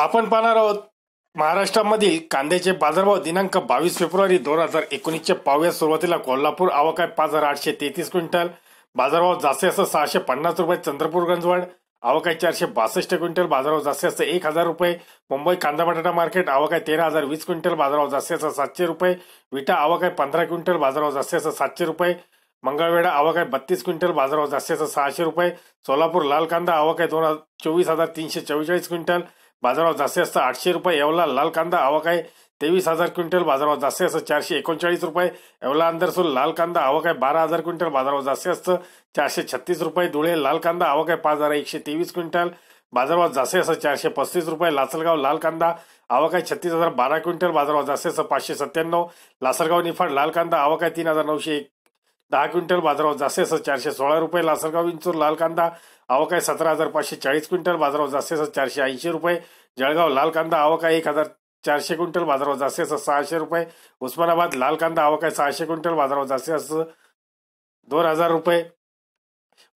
आपण पाहणार आहोत महाराष्ट्रामधील कांद्याचे बाजारभाव दिनांक बावीस फेब्रुवारी दोन हजार एकोणीसच्या पाव्या सुरुवातीला कोल्हापूर आवक आहे पाच हजार आठशे तेहतीस क्विंटल बाजारभाव जास्तीत जास्त सहाशे पन्नास रुपये चंद्रपूर गंजवाड आवकाय चारशे बासष्ट क्विंटल बाजारभाव जास्तीत जास्त एक हजार रुपये मुंबई कांदा बटाटा मार्केट आवक आहे तेरा हजार वीस क्विंटल बाजारभाव जास्तीत जास्त सातशे रुपये विटा आवक आहे पंधरा क्विंटल बाजारभाव जास्तीत जास्त सातशे रुपये मंगळवेढा आवक आहे बत्तीस क्विंटल बाजारभाव जास्तीत असं सहाशे रुपये सोलापूर लाल कांदा आवक आहे दोन चोवीस हजार तीनशे चव्वेचाळीस क्विंटल बाजारात जास्तीत जास्त आठशे रुपये एवला लाल कांदा आवक आहे तेवीस हजार क्विंटल बाजारात जास्तीत जास्त चारशे एकोणचाळीस रुपये एवला अंदरसूल लाल कांदा आवक आहे बारा हजार क्विंटल बाजारात जास्तीत जास्त चारशे छत्तीस रुपये धुळे लाल कांदा आवक आहे पाच हजार एकशे तेवीस क्विंटल बाजारात जास्तीत जास्त चारशे पस्तीस रुपये लासलगाव लाल कांदा आवक आहे छत्तीस हजार बारा क्विंटल बाजारात जास्तीत जास्त पाचशे सत्त्याण्णव लासलगाव निफाड लाल कांदा आवक आहे तीन हजार नऊशे एक दहा क्विंटल बाजारावर जास्तीत असं चारशे सोळा रुपये लासलगाव विंचूर लाल कांदा. आवक आहे सतरा हजार पाचशे चाळीस क्विंटल बाजारावर जास्तीत असं चारशे ऐंशी रुपये. जळगाव लाल कांदा आवक आहे एक हजार चारशे क्विंटल बाजारावर जास्तीत जास्त सहाशे रुपये. उस्मानाबाद लाल कांदा आवक आहे सहाशे क्विंटल बाजारावर जास्तीत जास्त दोन हजार रुपये.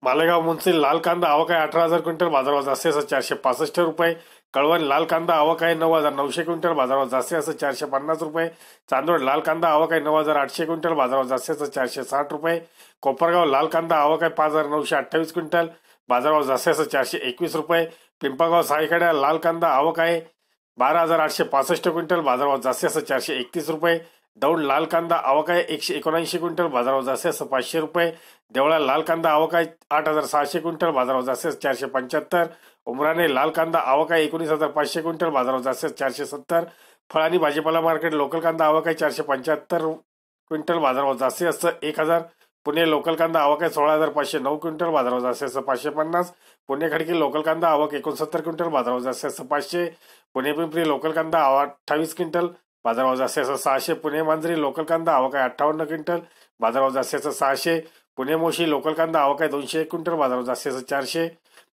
मालेगाव मुन्सिल लाल कांदा आवक आहे अठरा हजार क्विंटल बाजारभाव जास्ती असं चारशे पासष्ट रुपये. कळवण लाल कांदा आवक आहे नऊ हजार नऊशे क्विंटल बाजारभाव जास्ती असं चारशे पन्नास रुपये. चांदोड लाल कांदा आवक आहे नऊ हजार आठशे क्विंटल बाजारभाव जास्ती असं चारशे साठ रुपये. कोपरगाव लाल कांदा आवक आहे पाच हजार नऊशे अठ्ठावीस क्विंटल बाजारभाव जास्ती असं चारशे एकवीस रुपये. पिंपळगाव साईकड्या लाल कांदा आवक आहे बारा हजार आठशे पासष्ट क्विंटल बाजारभाव जास्ती असं चारशे एकतीस रुपये. दौड लाल कांदा आवक आहे एकशे एकोणऐंशी क्विंटल बाजारावर जास्तीत पाचशे रुपये. देवळा लाल कांदा आवक आहे आठ हजार सहाशे क्विंटल बाजारावर जास्तीत चारशे पंच्याहत्तर. उमराने लाल कांदा आवक आहे एकोणीस हजार पाचशे क्विंटल बाजारावर जास्तीत चारशे सत्तर. फळ आणि भाजीपाला मार्केट लोकल कांदा आवक आहे चारशे पंच्याहत्तर क्विंटल बाजारावर जास्तीत असं एक हजार. पुणे लोकल कांदा आवक आहे सोळा हजार पाचशे नऊ क्विंटल बाजारावर जास्तीत जास्त पाचशे पन्नास. पुणे खडकी लोकल कांदा आवक एकोणसत्तर क्विंटल बाजारावर जास्तीत जास्त पाचशे. पुणे पिंपरी लोकल कांदा आवा अठ्ठावीस क्विंटल. बाजारभाव जास्तीत सहाशे पुणे मांजरी लोकल कांदा आवक आहे अठ्ठावन्न क्विंटल. बाजारभाव जास्तीत सहाशे पुणे मोशी लोकल कांदा आवक आहे दोनशे एक क्विंटल बाजारभाव जास्तीत चारशे.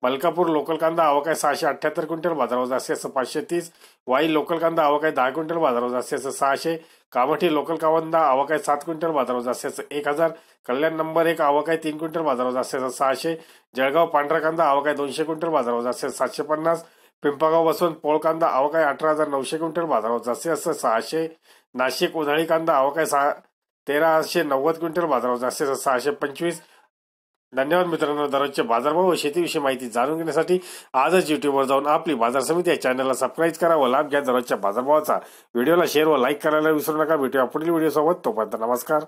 मलकापूर लोकल कांदा आवक आहे सहाशे अठ्ठ्याहत्तर क्विंटल बाजारभाव जास्तीत असं पाचशे तीस. वाई लोकल कांदा आवक आहे दहा क्विंटल बाजारभाव जास्तीत असं सहाशे. कामठी लोकल कांदा आवक आहे सात क्विंटल बाजारभाव जास्तीत असं एक हजार. कल्याण नंबर एक आवक आहे तीन क्विंटल बाजारभाव जास्तीत सहाशे. जळगाव पांढरा कांदा आवक आहे दोनशे क्विंटल बाजारभाव जास्तीत जास्त सातशे पन्नास. पिंपळगाव बसवंत पोळ कांदा आवक अठरा हजार नऊशे क्विंटल बाजारभाव जास्तीत जास्त सहाशे नाशिक उन्हाळी कांदा आवक सहा तेराशे नव्वद क्विंटल बाजारभाव जास्तीत जास्त सहाशे पंचवीस. धन्यवाद मित्रांनो दररोजचे बाजारभाव व शेतीविषयी माहिती जाणून घेण्यासाठी आजच युट्यूबवर जाऊन आपली बाजार समिती या चॅनलला सबस्क्राईब करा व लाभ घ्या दररोजच्या बाजारभावाचा व्हिडिओला शेअर व लाईक करायला विसरू नका. भेटूया पुढील व्हिडिओ सोबत. तोपर्यंत नमस्कार.